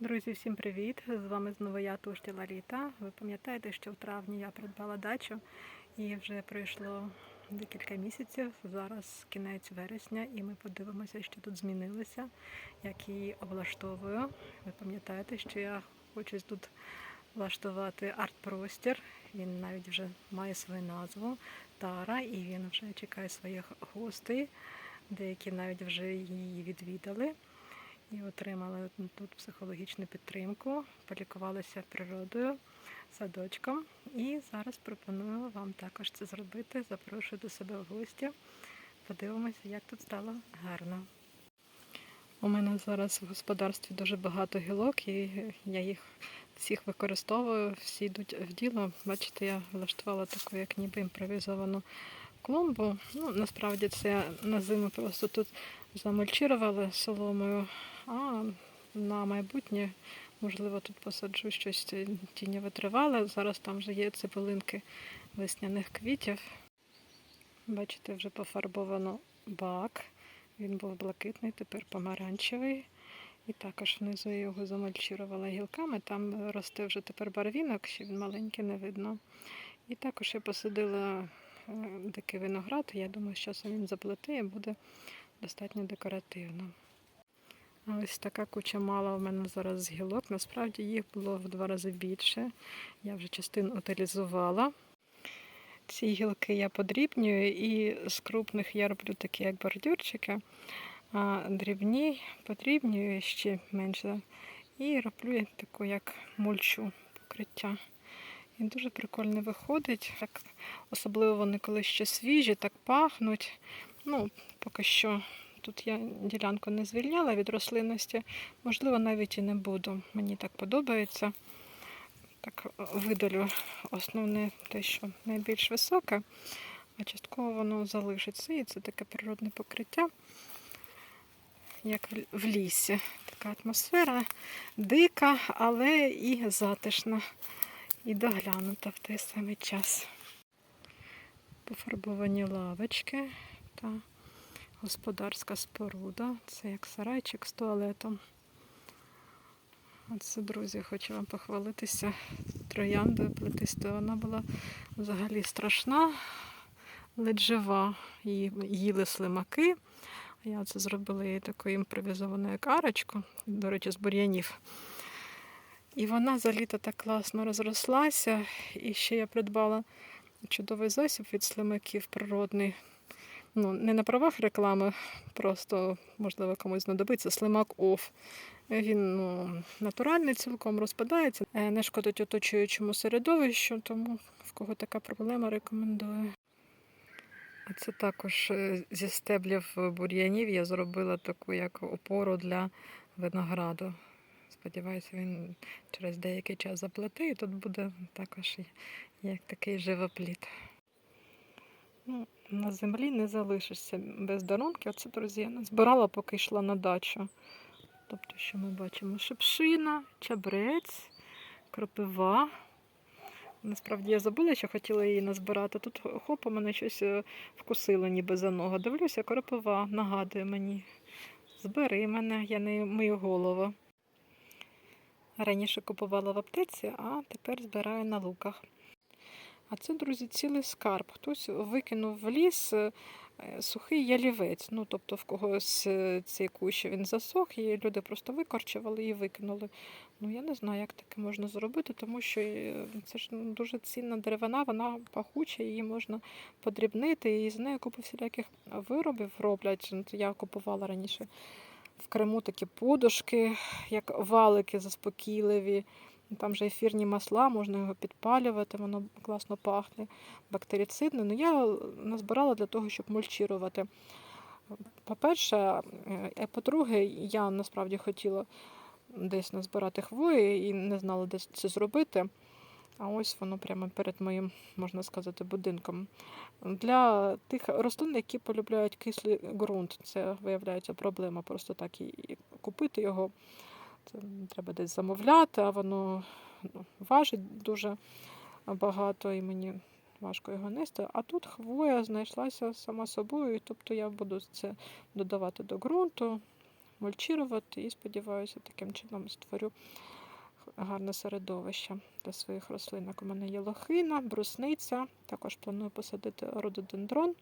Друзі, всім привіт! З вами знову я Тушті Лаліта. Ви пам'ятаєте, що в травні я придбала дачу і вже пройшло декілька місяців. Зараз кінець вересня, і ми подивимося, що тут змінилося, як її облаштовую. Ви пам'ятаєте, що я хочу тут влаштувати арт-простір. Він навіть вже має свою назву Тара, і він вже чекає своїх гостей. Деякі навіть вже її відвідали і отримали тут психологічну підтримку, полікувалися природою, садочком. І зараз пропоную вам також це зробити. Запрошую до себе в гості. Подивимося, як тут стало гарно. У мене зараз в господарстві дуже багато гілок, і я їх всіх використовую, всі йдуть в діло. Бачите, я влаштувала таку, як ніби імпровізовану клумбу. Ну, насправді це на зиму просто тут замульчирували соломою, а на майбутнє, можливо, тут посаджу щось тіні витривале. Зараз там вже є цибулинки весняних квітів. Бачите, вже пофарбовано бак. Він був блакитний, тепер помаранчевий. І також внизу я його замульчирувала гілками. Там росте вже тепер барвінок, ще він маленький, не видно. І також я посадила е, дикий виноград. Я думаю, що часом він заплете і буде достатньо декоративно. Ось така куча мала в мене зараз з гілок. Насправді їх було в два рази більше. Я вже частину утилізувала. Ці гілки я подрібнюю і з крупних я роблю такі, як бордюрчики, а дрібні подрібнюю ще менше. І роблю таку, як мульчу покриття. І дуже прикольно виходить. Так, Особливо вони коли ще свіжі, так пахнуть. Ну, поки що тут я ділянку не звільняла від рослинності, можливо, навіть і не буду. Мені так подобається. Так видалю основне те, що найбільш високе, а частково воно залишиться. І це таке природне покриття, як в лісі. Така атмосфера дика, але і затишна, і доглянута в той самий час. Пофарбовані лавочки та господарська споруда. Це як сарайчик з туалетом. Оце, друзі, хочу вам похвалитися трояндою плетистою. Вона була взагалі страшна, ледь жива. Її їли слимаки. Я це зробила їй таку імпровізовану як арочку, до речі, з бур'янів. І вона за літо так класно розрослася. І ще я придбала чудовий засіб від слимаків природний. Ну, не на правах реклами, просто, можливо, комусь знадобиться слимак оф. Він ну, натуральний, цілком розпадається, е, не шкодить оточуючому середовищу, тому в кого така проблема, рекомендую. А це також е, зі стеблів бур'янів я зробила таку як опору для винограду. Сподіваюся, він через деякий час заплете, і тут буде також як такий живопліт. Ну, На землі не залишишся без дарунки. Оце, друзі, я збирала, поки йшла на дачу. Тобто, що ми бачимо? Шипшина, чабрець, кропива. Насправді я забула, що хотіла її назбирати. Тут хоп, у мене щось е, вкусило ніби за ногу. Дивлюся, кропива нагадує мені. Збери мене, я не мию голову. Раніше купувала в аптеці, а тепер збираю на луках. А це, друзі, цілий скарб. Хтось викинув в ліс е, сухий ялівець. Ну, тобто в когось е, цей кущ він засох, і люди просто викорчували і викинули. Ну, я не знаю, як таке можна зробити, тому що е, це ж ну, дуже цінна деревина, вона пахуча, її можна подрібнити, і з нею купу всіляких виробів роблять. Я купувала раніше в Криму такі подушки, як валики заспокійливі. Там же ефірні масла, можна його підпалювати, воно класно пахне, бактерицидне. Ну, я назбирала для того, щоб мульчірувати. По-перше, е, по-друге, я насправді хотіла десь назбирати хвої і не знала, де це зробити. А ось воно прямо перед моїм, можна сказати, будинком. Для тих рослин, які полюбляють кислий ґрунт, це виявляється проблема. Просто так і купити його. Треба десь замовляти, а воно ну, важить дуже багато і мені важко його нести. А тут хвоя знайшлася сама собою, тобто я буду це додавати до ґрунту, мульчувати і сподіваюся, таким чином створю гарне середовище для своїх рослинок. У мене є лохина, брусниця. Також планую посадити рододендрон.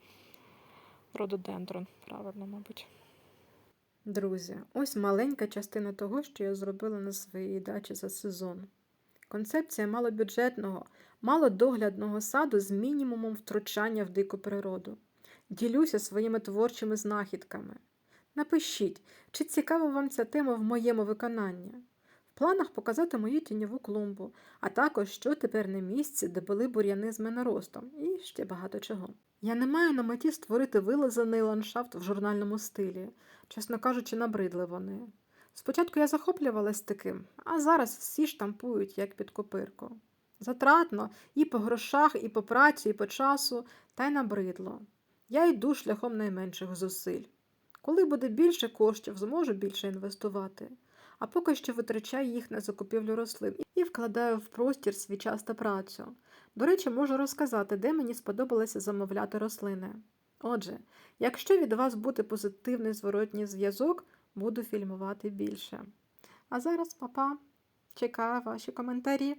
Рододендрон, правильно, мабуть. Друзі, ось маленька частина того, що я зробила на своїй дачі за сезон. Концепція малобюджетного, малодоглядного саду з мінімумом втручання в дику природу. Ділюся своїми творчими знахідками. Напишіть, чи цікава вам ця тема в моєму виконанні. Планах показати мою тіньову клумбу, а також що тепер на місці, де були бур'яни з меноростом, і ще багато чого. Я не маю на меті створити вилазений ландшафт в журнальному стилі, чесно кажучи, набридли вони. Спочатку я захоплювалась таким, а зараз всі штампують як під копирку. Затратно і по грошах, і по праці, і по часу, та й набридло. Я йду шляхом найменших зусиль. Коли буде більше коштів, зможу більше інвестувати. А поки що витрачаю їх на закупівлю рослин і вкладаю в простір свій час та працю. До речі, можу розказати, де мені сподобалося замовляти рослини. Отже, якщо від вас буде позитивний зворотній зв'язок, буду фільмувати більше. А зараз, папа, чекаю ваші коментарі.